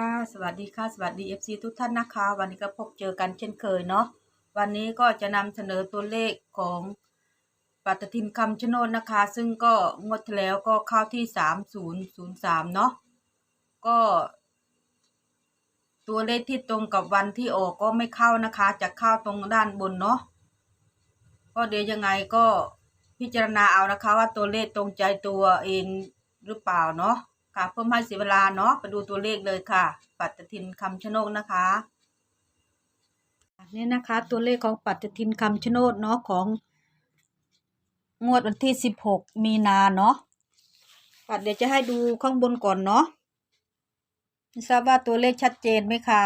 ค่ะสวัสดีค่ะสวัสดี FC ทุกท่านนะคะ วันนี้ก็พบเจอกันเช่นเคยเนาะวันนี้ก็จะนำเสนอตัวเลขของปฏิทินคำชะโนดนะคะ ซึ่งก็งวดที่แล้วก็เข้าที่3003เนาะก็ ตัวเลขที่ตรงกับวันที่ออกก็ไม่เข้านะคะ จะเข้าตรงด้านบนเนาะก็เดี๋ยวยังไงก็พิจารณาเอานะคะ ว่าตัวเลขตรงใจตัวเองหรือเปล่าเนาะ ค่ะ เพื่อไม่ให้เสียเวลาเนาะไปดูตัวเลขเลยค่ะปฏิทินคำชะโนดนะคะนี่นะคะ ตัวเลขของปฏิทินคำชะโนดเนาะของงวดวันที่สิบหกมีนาเนาะปัดเดี๋ยวจะให้ดูข้างบนก่อนเนาะทราบว่าตัวเลขชัดเจนไหมคะ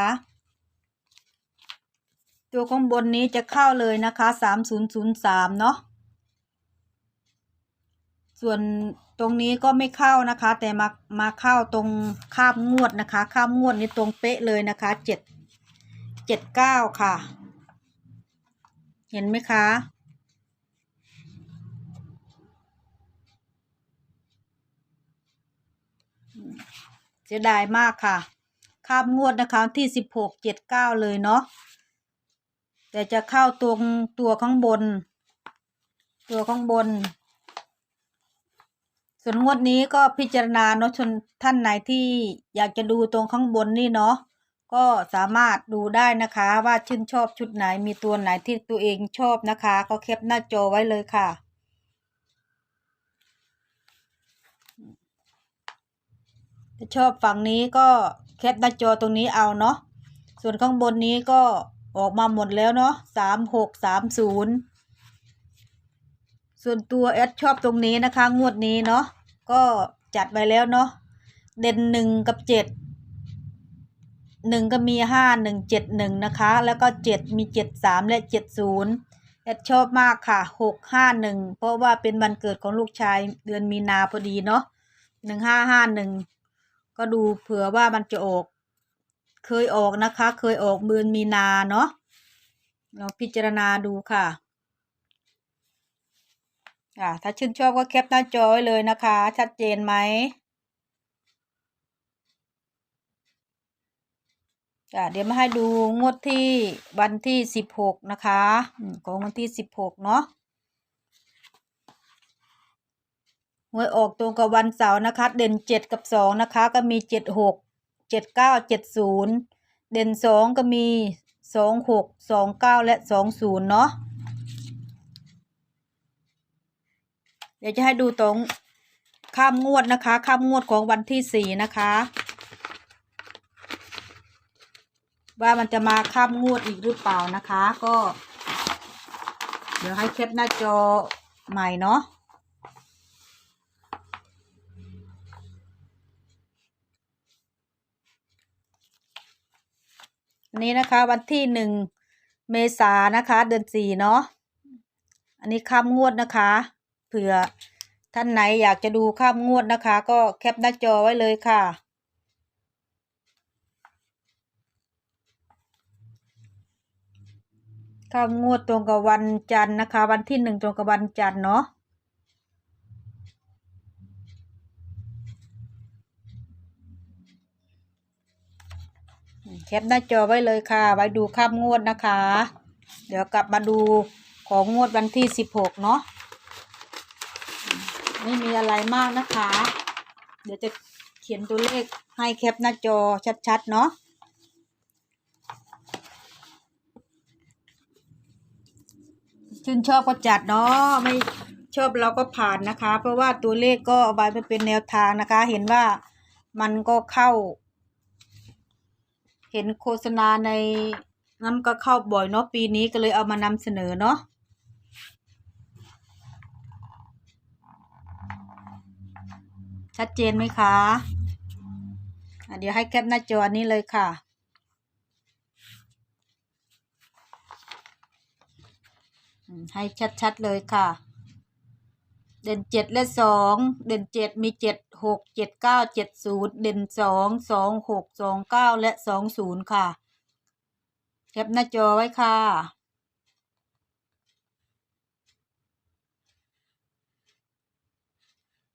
ตัวข้างบนนี้จะเข้าเลยนะคะสามศูนย์ศูนย์สามเนาะ ส่วน ตรงนี้ก็ไม่เข้านะคะ แต่มามาเข้าตรงข้ามงวดนะคะ ข้ามงวดนี้ตรงเป๊ะเลยนะคะเจ็ดเจ็ดเก้าค่ะ เห็นไหมคะเสียดายมากค่ะ ข้ามงวดนะคะที่สิบหกเจ็ดเก้าเลยเนาะแต่จะเข้าตรงตัวข้างบน ตัวข้างบน ส่วนงวดนี้ก็พิจารณาเนาะชนท่านไหนที่อยากจะดูตรงข้างบนนี่เนาะก็สามารถดูได้นะคะว่าชื่นชอบชุดไหนมีตัวไหนที่ตัวเองชอบนะคะ ก็แคปหน้าจอไว้เลยค่ะถ้าชอบฝั่งนี้ก็แคปหน้าจอตรงนี้เอาเนาะส่วนข้างบนนี้ก็ออกมาหมดแล้วเนาะสามหกสามศูนย์ ส่วนตัวแอดชอบตรงนี้นะคะ งวดนี้เนาะก็จัดไปแล้วเนาะเด่นหนึ่งกับเจ็ดหนึ่งก็มีห้าหนึ่งเจ็ดหนึ่งนะคะ แล้วก็เจ็ดมีเจ็ดสามและเจ็ดศูนย์แอดชอบมากค่ะหกห้าหนึ่งเพราะว่าเป็นวันเกิดของลูกชายเดือนมีนาพอดีเนาะหนึ่งห้าห้าหนึ่งก็ดูเผื่อว่ามันจะออก เคยออกนะคะ เคยออกเดือนมีนาเนาะเราพิจารณาดูค่ะ อ่าถ้าชื่นชอบก็แคปหน้าจอไว้เลยนะคะ ชัดเจนไหมอ่าเดี๋ยวมาให้ดูงวดที่วันที่สิบหกนะคะของวันที่สิบหกเนาะหวยออกตรงกับวันเสาร์นะคะ เด่นเจ็ดกับสองนะคะ ก็มีเจ็ดหกเจ็ดเก้าเจ็ดศูนย์เด่นสองก็มีสองหกสองเก้าและสองศูนย์เนาะ เดี๋ยวจะให้ดูตรงข้ามงวดนะคะข้ามงวดของวันที่สี่นะคะ ว่ามันจะมาข้ามงวดอีกหรือเปล่านะคะ ก็ เดี๋ยวให้แคปหน้าจอใหม่เนาะอันนี้นะคะ วันที่หนึ่งเมษานะคะ เดือนสี่เนาะอันนี้ข้ามงวดนะคะ เผื่อท่านไหนอยากจะดูข้ามงวดนะคะ ก็แคปหน้าจอไว้เลยค่ะ ข้ามงวดตรงกับวันจันทร์นะคะ วันที่หนึ่งตรงกับวันจันทร์เนาะแคปหน้าจอไว้เลยค่ะ ไว้ดูข้ามงวดนะคะ เดี๋ยวกลับมาดูของงวดวันที่สิบหกเนาะ ไม่มีอะไรมากนะคะ เดี๋ยวจะเขียนตัวเลขให้แคปหน้าจอชัดๆ เนาะชื่นชอบก็จัดเนาะไม่ชอบเราก็ผ่านนะคะ เพราะว่าตัวเลขก็เอาไว้เป็นแนวทางนะคะ เห็นว่ามันก็เข้า เห็นโฆษณาในนั้นก็เข้าบ่อยเนาะปีนี้ก็เลยเอามานำเสนอเนาะ ชัดเจนไหมคะะเดี๋ยวให้แคปหน้าจอนี้เลยค่ะ ให้ชัดๆเลยค่ะ เด่นเจ็ดและสองเด่นเจ็ดมีเจ็ดหกเจ็ดเก้าเจ็ดศูนย์เด่นสองสองหกสองเก้าและสองศูนย์ค่ะ แคปหน้าจอไว้ค่ะ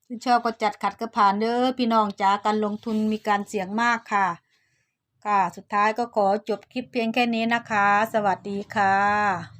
ชื่นชอบก็จัดขัดกระผ่านเด้อพี่น้องจ๋าการลงทุนมีการเสี่ยงมากค่ะ ค่ะ สุดท้ายก็ขอจบคลิปเพียงแค่นี้นะคะ สวัสดีค่ะ